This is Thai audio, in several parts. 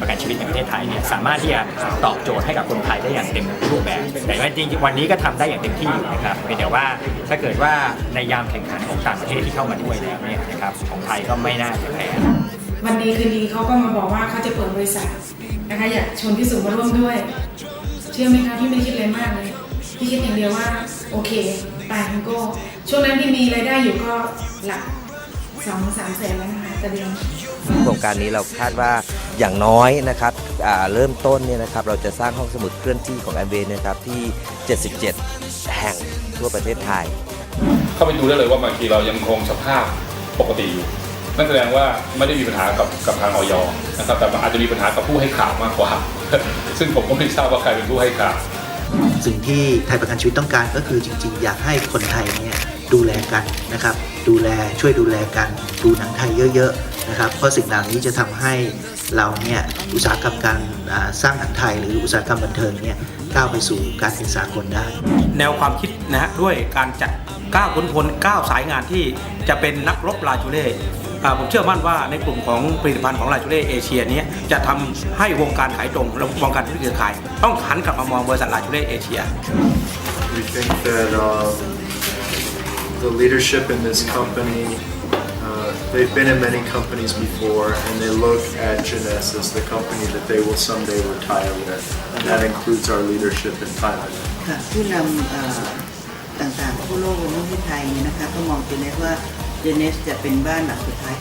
ประกันชีวิตในประเทศไทยเนี่ยสามารถที่จะตอบโจทย์ให้กับคนไทยได้อย่างเต็มรูปแบบ แต่ว่าจริงวันนี้ก็ทำได้อย่างเต็มที่นะครับเพียงแต่ว่าถ้าเกิดว่าในยามแข่งขันของต่างประเทศที่เข้ามาด้วยแล้วเนี่ยนะครับของไทยก็ไม่น่าจะแพ้วันดีคืนดีเขาก็มาบอกว่าเขาจะเปิดบริษัทนะคะอยากชวนพี่สุมาร่วมด้วย เชื่อไหมคะพี่ไม่คิดอะไรมากเลยพี่คิดอย่างเดียวว่าโอเคไปคุณโก้ช่วงนั้นที่มีรายได้อยู่ก็หลัก สองสามแสนแล้วนะคะต่อเดือนโครงการนี้เราคาดว่าอย่างน้อยนะครับอ่าเริ่มต้นเนี่ยนะครับเราจะสร้างห้องสมุดเคลื่อนที่ของแอมเบนะครับที่ 77 แห่งทั่วประเทศไทย เข้าไปดูได้เลยว่าบางทีเรายังคงสภาพปกติอยู่ นั่นแสดงว่าไม่ได้มีปัญหากับกับทางออยนะครับแต่มันอาจจะมีปัญหากับผู้ให้ข่าวมากกว่า ซึ่งผมก็ไม่ทราบว่าใครเป็นผู้ให้ข่าว สิ่งที่ไทยประกันชีวิตต้องการก็คือจริง ๆ อยากให้คนไทยเนี่ยดูแลกันนะครับ ดูแลช่วยดูแลกันดูหนังไทยเยอะๆนะครับเพราะสิ่งเหล่านี้จะทำให้เราเนี่ยอุตสาหกรรมการอ่าสร้างหนังไทยหรืออุตสาหกรรมบันเทิงเนี่ยก้าวไปสู่การเป็นสากลได้ แนวความคิดนะฮะด้วยการจัด9ขุนพล9สายงานที่จะเป็นนักรบลาจูเล่อ่าผมเชื่อมั่นว่าในกลุ่มของผลิตภัณฑ์ของลาจูเล่เอเชียเนี้จะทำให้วงการขายตรงและวงการธุรกิจเครือข่าย ต้องหันกลับมามองบริษัทลาจูเล่เอเชีย We think that um, the leadership in this company, uh, they've been in many companies before, and they look at Jeunesse as the company that they will someday retire with, and that includes our leadership in Thailand. ค่ะผู้นำเอ่อต่างๆทั่วโลกรวมทั้งที่ไทยเนี่ยนะคะก็มองเจเนสว่าเจเนสจะเป็นบ้านหลังสุดท้าย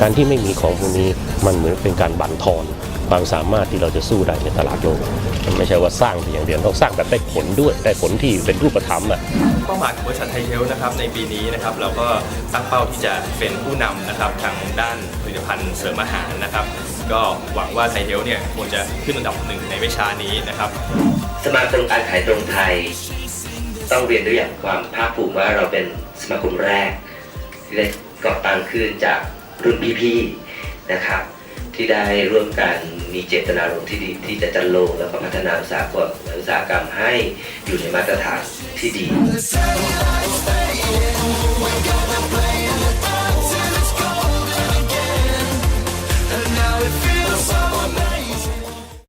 การที่ไม่มีของพวกนี้มันเหมือนเป็นการบั่นทอน ความสามารถที่เราจะสู้ได้ในตลาดโลกมันไม่ใช่ว่าสร้างเพียงอย่างเดียวต้องสร้างแบบได้ผลด้วยได้ผลที่เป็นรูปธรรมอะเป้าหมายของบริษัทไทยเฮลนะครับในปีนี้นะครับเราก็ตั้งเป้าที่จะเป็นผู้นำนะครับทางด้านผลิตภัณฑ์เสริมอาหารนะครับ ก็หวังว่าไทยเฮลเนี่ยควรจะขึ้นอันดับหนึ่งในไม่ช้านี้นะครับ สมาคมการขายตรงไทย ต้องเรียนด้วยอย่างความภาคภูมิว่าเราเป็นสมาคมแรกที่ได้ก่อตั้งขึ้นจากรุ่นพี่ๆนะครับ ที่ได้ร่วมกันมีเจตนารมณ์ที่ดีที่จะจันโลงแล้วก็พัฒนาอุตสาหกรรมอุตสาหกรรมให้อยู่ในมาตรฐานที่ดี